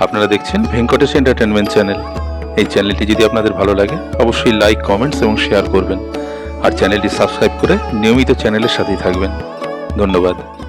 আপনারা দেখছেন Venkatesh entertainment channel এই চ্যানেলটি যদি আপনাদের ভালো লাগে, অবশ্যই লাইক কমেন্টস এবং শেয়ার করবেন। আর চ্যানেলটি সাবস্ক্রাইব করে নিয়মিত চ্যানেলের সাথেই থাকবেন। ধন্যবাদ।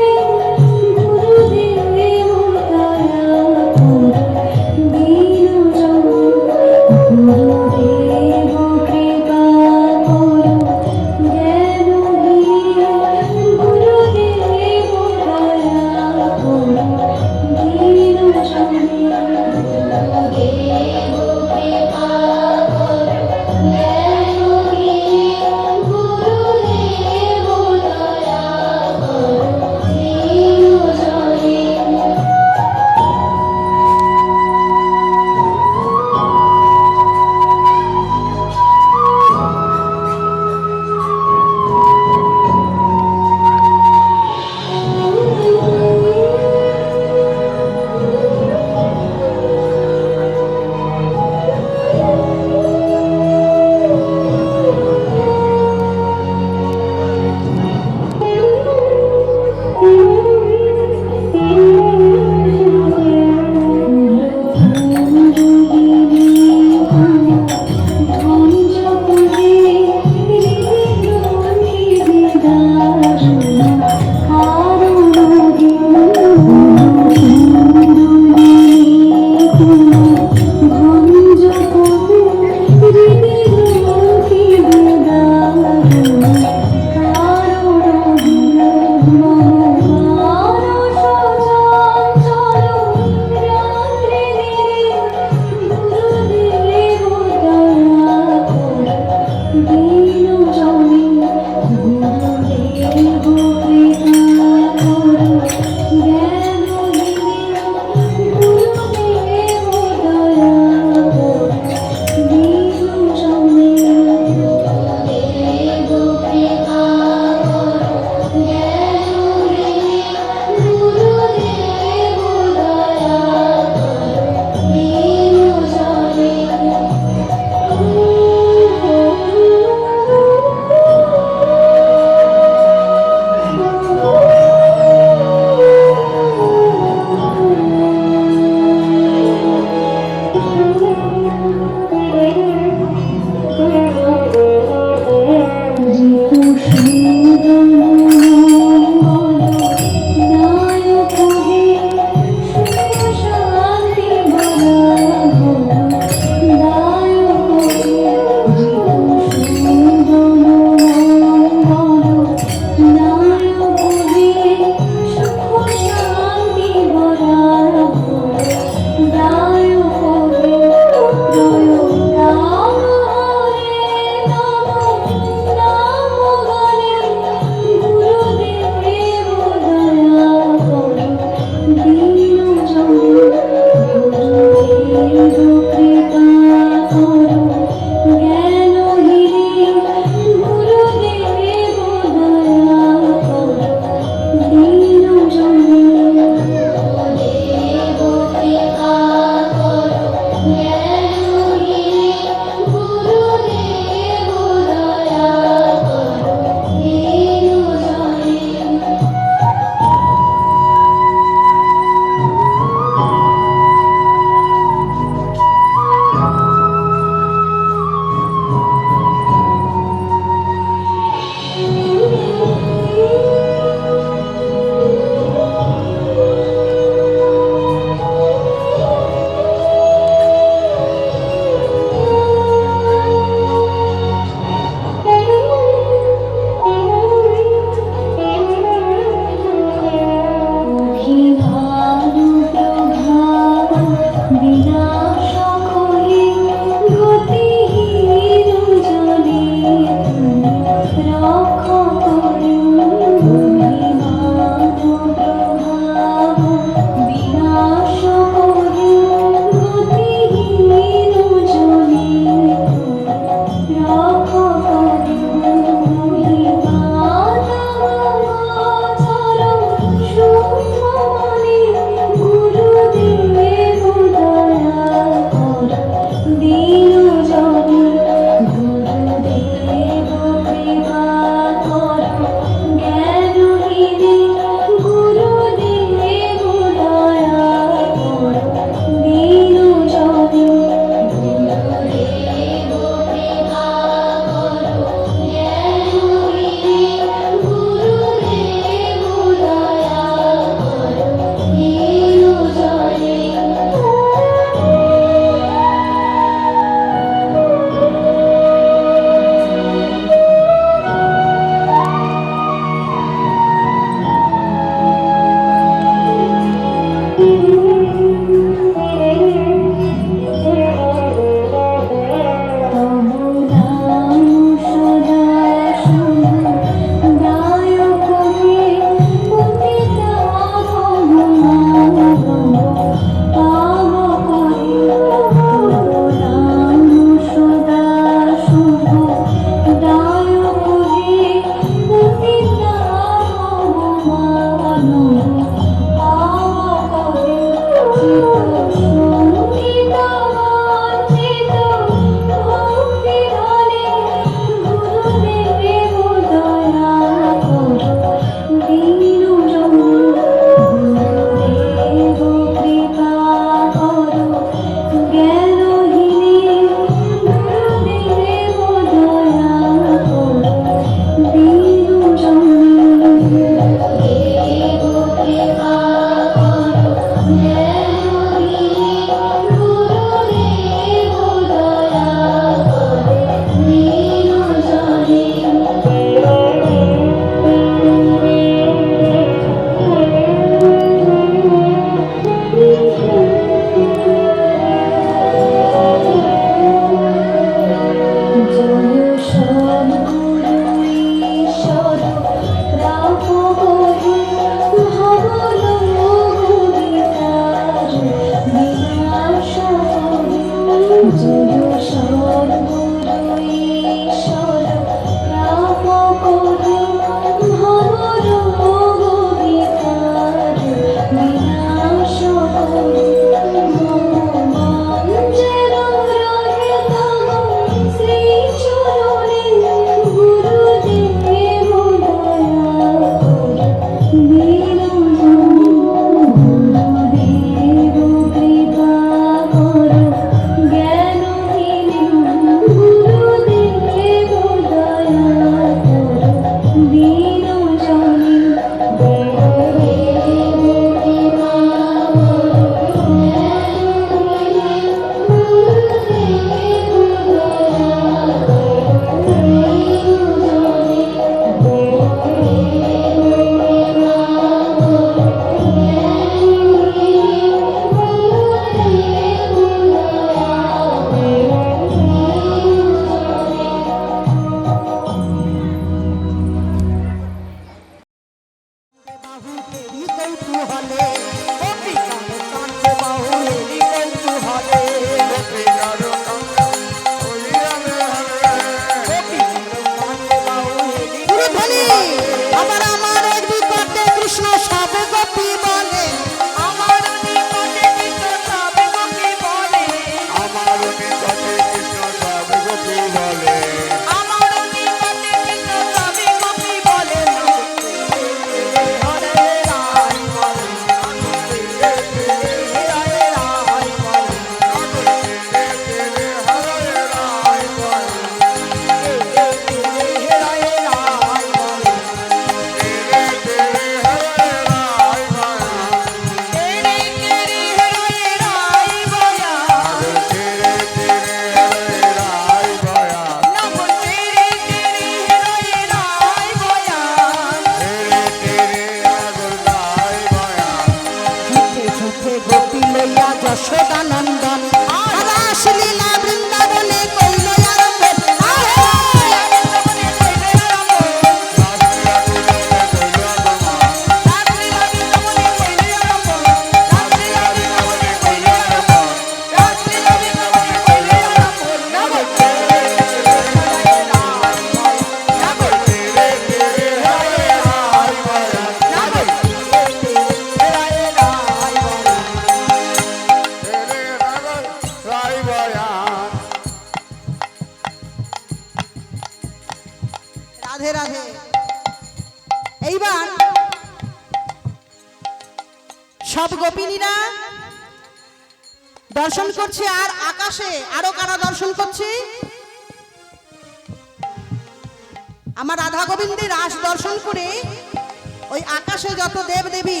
ওই আকাশে যত দেব দেবী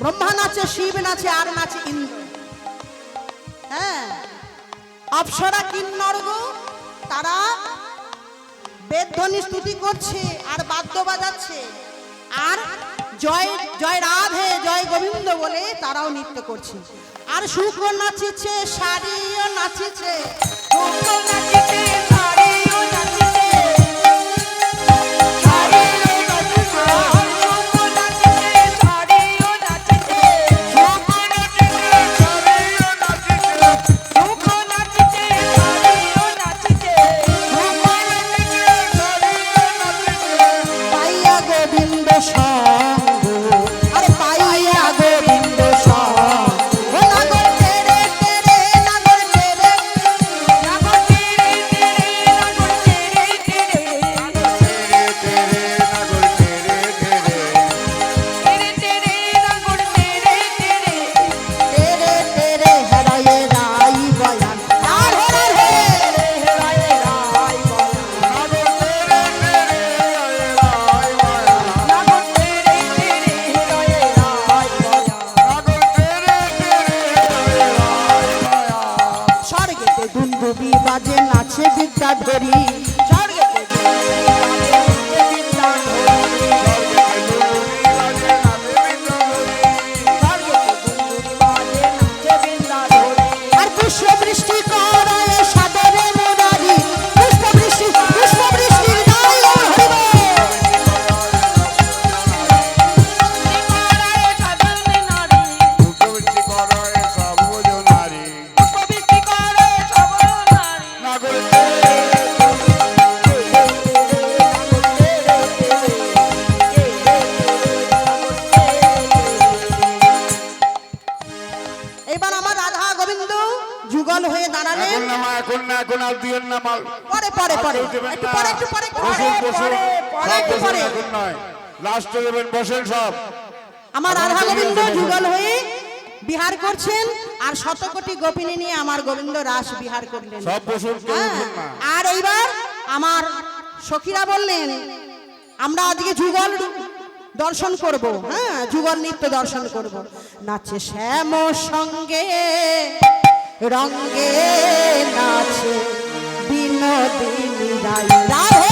ব্রহ্মা নাচে, শিব নাচে, আর নাচে ইন্দ্র। হ্যাঁ অপসরা কিন্নর্গ তারা বেদধ্বনি স্তুতি করছে আর বাদ্য বাজাচ্ছে। আর জয় জয় রাধে, জয় গোবিন্দ বলে তারাও নৃত্য করছে। আর শুক্র নাচিছে শাড়িও নাচিছে নাচিছে গেতে দুন্দুবি বাজে নাচে বিদ্যা ধরি চড় গেতে এবার আমার রাধা গোবিন্দ যুগল হয়ে দাঁড়ালে। পরে পরে পরে। একটু পরে একটু পরে পরে একটু পরে। বসেন সব। আমার রাধা গোবিন্দ যুগল হয়ে বিহার করছেন আর শতকোটি গোপিনী নিয়ে আমার গোবিন্দ রাস বিহার করলেন। সব হ্যাঁ। আর এইবার আমার সখীরা বললেন আমরা আজকে যুগল দর্শন করব। হ্যাঁ যুগল নৃত্য দর্শন করব। নাচে শ্যাম সঙ্গে রঙ্গে নাচে বিনোদিনী রায়।